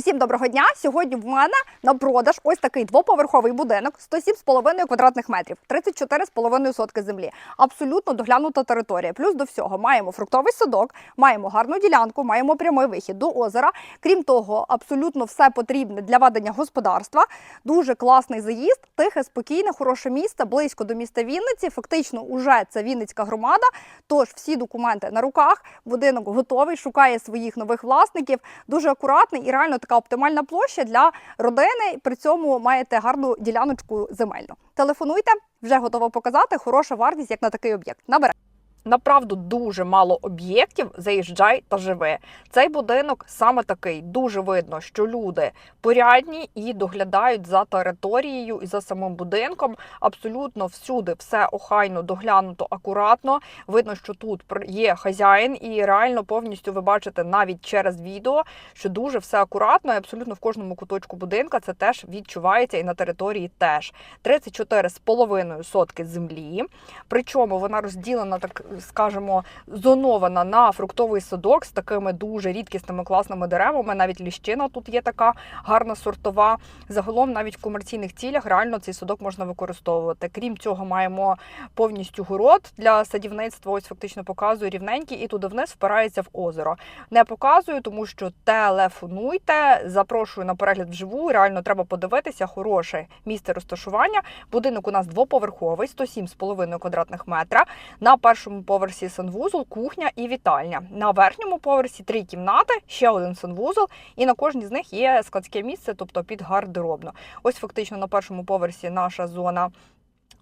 Всім доброго дня! Сьогодні в мене на продаж ось такий двоповерховий будинок 107,5 квадратних метрів, 34,5 сотки землі. Абсолютно доглянута територія. Плюс до всього маємо фруктовий садок, маємо гарну ділянку, маємо прямий вихід до озера. Крім того, абсолютно все потрібне для ведення господарства. Дуже класний заїзд, тихе, спокійне, хороше місце, близько до міста Вінниці. Фактично, уже це Вінницька громада. Тож всі документи на руках. Будинок готовий, шукає своїх нових власників. Дуже акуратний і реально така оптимальна площа для родини. При цьому маєте гарну діляночку земельну. Телефонуйте, вже готова показати. Хороша вартість як на такий об'єкт. Набере. Направду дуже мало об'єктів. Заїжджай та живи. Цей будинок саме такий. Дуже видно, що люди порядні і доглядають за територією і за самим будинком. Абсолютно всюди все охайно, доглянуто, акуратно. Видно, що тут є хазяїн, і реально повністю ви бачите навіть через відео, що дуже все акуратно і абсолютно в кожному куточку будинка це теж відчувається і на території теж. 34,5 сотки землі. Причому вона розділена, так скажемо, зонована на фруктовий садок з такими дуже рідкісними класними деревами. Навіть ліщина тут є така гарна сортова. Загалом, навіть в комерційних цілях, реально цей садок можна використовувати. Крім цього, маємо повністю город для садівництва. Ось фактично показую рівненький, і туди вниз впирається в озеро. Не показую, тому що телефонуйте. Запрошую на перегляд вживу. Реально треба подивитися. Хороше місце розташування. Будинок у нас двоповерховий, 107,5 квадратних метра. На першому поверсі санвузол, кухня і вітальня. На верхньому поверсі три кімнати, ще один санвузол, і на кожній з них є складське місце, тобто під гардеробно. Ось фактично на першому поверсі наша зона.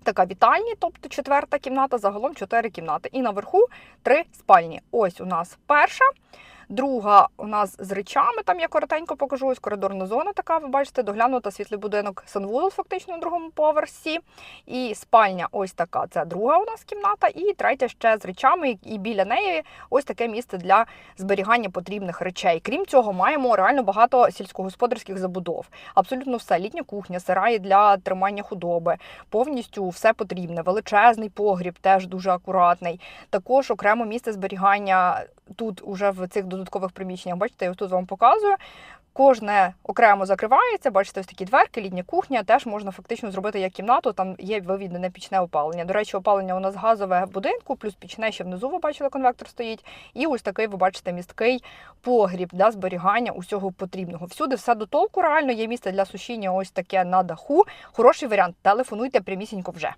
Така вітальні, тобто четверта кімната, загалом чотири кімнати. І наверху три спальні. Ось у нас перша. Друга у нас з речами, там я коротенько покажу, ось коридорна зона така, ви бачите, доглянута світлий будинок санвузол фактично на другому поверсі. І спальня ось така, це друга у нас кімната, і третя ще з речами, і біля неї ось таке місце для зберігання потрібних речей. Крім цього, маємо реально багато сільськогосподарських забудов. Абсолютно все, літня кухня, сараї для тримання худоби, повністю все потрібне. Величезний погріб, теж дуже акуратний. Також окремо місце зберігання тут уже в цих додаткових приміщеннях. Бачите, я тут вам показую. Кожне окремо закривається, бачите, ось такі дверки, літня кухня, теж можна фактично зробити як кімнату, там є вивідне пічне опалення. До речі, опалення у нас газове в будинку, плюс пічне ще внизу, ви бачили, конвектор стоїть. І ось такий, ви бачите, місткий погріб для зберігання усього потрібного. Всюди все до толку реально, є місце для сушіння ось таке на даху. Хороший варіант. Телефонуйте прямісінько вже.